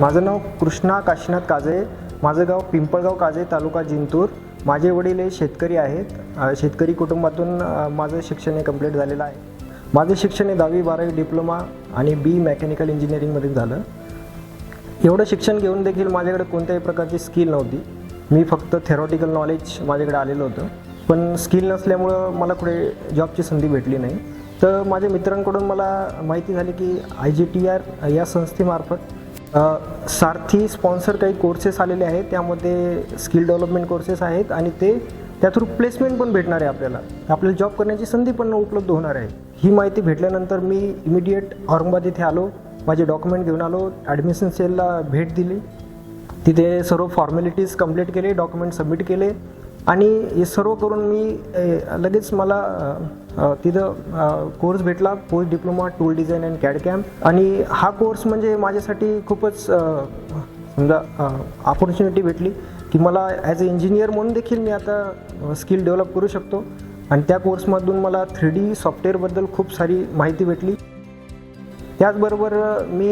माझं नाव कृष्णा काशीनाथ काजे माझं गाव पिंपळगाव काजे तालुका जिंतूर. माझे वडील हे शेतकरी आहेत. शेतकरी कुटुंबातून माझं शिक्षण हे कंप्लीट झालेलं आहे. माझं शिक्षण हे दहावी बारावी डिप्लोमा आणि बी मेकॅनिकल इंजिनिअरिंगमध्ये झालं. एवढं शिक्षण घेऊन देखील माझ्याकडे कोणत्याही प्रकारची स्किल नव्हती. मी फक्त थेरॉटिकल नॉलेज माझ्याकडे आलेलं होतं. पण स्किल नसल्यामुळं मला कुठे जॉबची संधी भेटली नाही. तर माझ्या मित्रांकडून मला माहिती झाली की आय जी टी आर या संस्थेमार्फत सारथी स्पॉन्सर काही कोर्सेस आलेले आहेत. त्यामध्ये स्किल डेव्हलपमेंट कोर्सेस आहेत आणि ते त्या थ्रू प्लेसमेंट पण भेटणार आहे आपल्याला. आपल्याला जॉब करण्याची संधी पण उपलब्ध होणार आहे. ही माहिती भेटल्यानंतर मी इमिडिएट औरंगाबाद इथे आलो. माझे डॉक्युमेंट घेऊन आलो. ॲडमिशन सेलला भेट दिली. तिथे सर्व फॉर्मॅलिटीज कंप्लीट केले डॉक्युमेंट सबमिट केले. आणि हे सर्व करून मी लगेच मला तिथं कोर्स भेटला post diploma tool design and CAD camp आणि हा कोर्स म्हणजे माझ्यासाठी खूपच समजा ऑपॉर्च्युनिटी भेटली की मला ॲज अ इंजिनियर म्हणून देखील मी आता स्किल डेव्हलप करू शकतो. आणि त्या कोर्समधून मला थ्री डी सॉफ्टवेअरबद्दल खूप सारी माहिती भेटली. त्याचबरोबर मी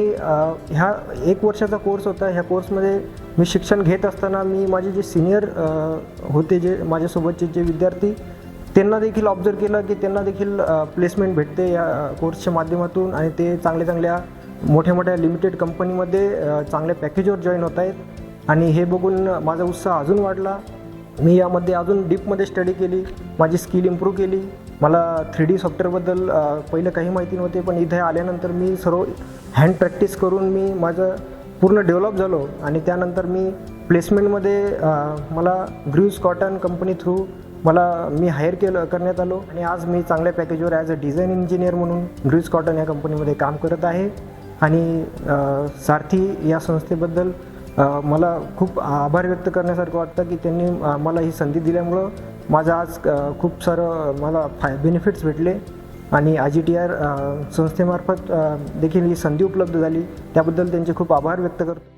ह्या एक वर्षाचा कोर्स होता. ह्या कोर्समध्ये मी शिक्षण घेत असताना मी माझे जे सिनियर होते जे माझ्यासोबतचे जे विद्यार्थी त्यांना देखील ऑब्झर्व केलं की त्यांना देखील प्लेसमेंट भेटते या कोर्सच्या माध्यमातून आणि ते चांगल्या चांगल्या मोठ्या मोठ्या लिमिटेड कंपनीमध्ये चांगल्या पॅकेजवर जॉईन होत आहेत. आणि हे बघून माझा उत्साह अजून वाढला. मी यामध्ये अजून डीपमध्ये स्टडी केली. माझी स्किल इम्प्रूव्ह केली. मला थ्री डी सॉफ्टवेअरबद्दल पहिलं काही माहिती नव्हते पण इथे आल्यानंतर मी सर्व हँड प्रॅक्टिस करून मी माझं पूर्ण डेव्हलप झालो आणि त्यानंतर मी प्लेसमेंटमध्ये मला ग्रीव्स कॉटन कंपनी थ्रू मला मी हायर केलं करण्यात आलो. आणि आज मी चांगल्या पॅकेजवर ॲज अ डिझाईन इंजिनियर म्हणून ग्रीव्स कॉटन या कंपनीमध्ये काम करत आहे. आणि सारथी या संस्थेबद्दल मला खूप आभार व्यक्त करण्यासारखं वाटतं की त्यांनी मला ही संधी दिल्यामुळं माझं आज खूप सारं मला फाय बेनिफिट्स भेटले आणि आय जी टी आर संस्थेमार्फत देखील ही संधी उपलब्ध झाली. त्याबद्दल त्यांचे खूप आभार व्यक्त करतो.